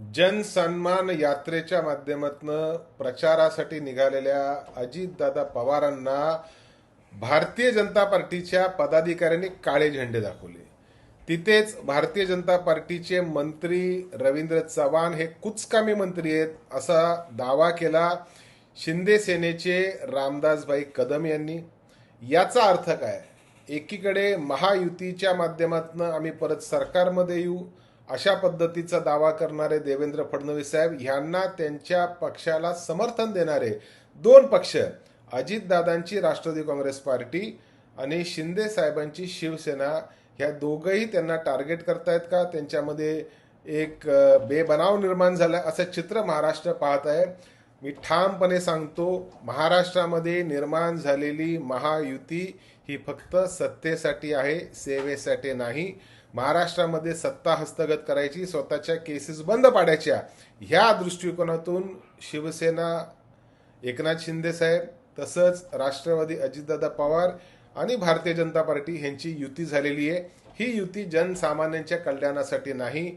जनसन्मान यात्रेच्या माध्यमातून प्रचारासाठी निघालेल्या अजितदादा पवारांना भारतीय जनता पार्टीच्या पदाधिकाऱ्यांनी काळे झेंडे दाखवले. तिथेच भारतीय जनता पार्टीचे मंत्री रवींद्र चव्हाण हे कुचकामी मंत्री आहेत असा दावा केला शिंदे सेनेचे रामदासभाई कदम यांनी. याचा अर्थ काय? एकीकडे महायुतीच्या माध्यमातून आम्ही परत सरकारमध्ये येऊ अशा पद्धतीचा दावा करणारे देवेंद्र फडणवीस साहेब ह्यांना त्यांच्या पक्षाला समर्थन देणारे दोन पक्ष अजितदादांची राष्ट्रवादी काँग्रेस पार्टी आणि शिंदे साहेबांची शिवसेना ह्या दोघंही त्यांना टार्गेट करतायत का? त्यांच्यामध्ये एक बेबनाव निर्माण झाला असं चित्र महाराष्ट्र पाहत आहे. मी ठामपणे सांगतो महाराष्ट्रामध्ये निर्माण झालेली महायुती ही फक्त सत्तेसाठी आहे सेवेसाठी नाही. महाराष्ट्रामध्ये सत्ता हस्तगत करायची स्वतःच्या केसेस बंद पाडायच्या ह्या दृष्टिकोनातून शिवसेना एकनाथ शिंदे साहेब तसंच राष्ट्रवादी अजितदादा पवार आणि भारतीय जनता पार्टी ह्यांची युती झालेली आहे. ही युती जनसामान्यांच्या कल्याणासाठी नाही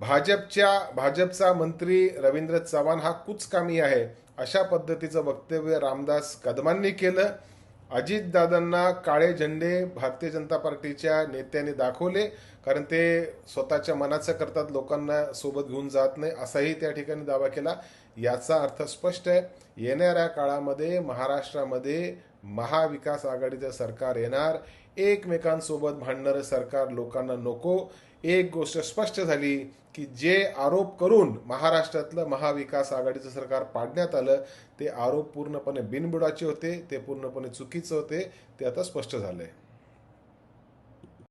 भाजपच्या भाजपचा मंत्री रवींद्र चव्हाण हा कुचकामी आहे. अशा पद्धतीचं वक्तव्य रामदास कदमांनी केलं. अजितदादांना काळे झेंडे भारतीय जनता पार्टीच्या नेत्यांनी दाखवले कारण ते स्वतःच्या मनाचं करतात लोकांना सोबत घेऊन जात नाही असाही त्या ठिकाणी दावा केला. याचा अर्थ स्पष्ट आहे. येणाऱ्या काळामध्ये महाराष्ट्रामध्ये महाविकास आघाडीचं सरकार येणार. एकमेकांसोबत भांडणारं सरकार लोकांना नको. एक गोष्ट स्पष्ट झाली की जे आरोप करून महाराष्ट्रातलं महाविकास आघाडीचं सरकार पाडण्यात आलं ते आरोप पूर्णपणे बिनबुडाचे होते ते पूर्णपणे चुकीचे होते ते आता स्पष्ट झालं आहे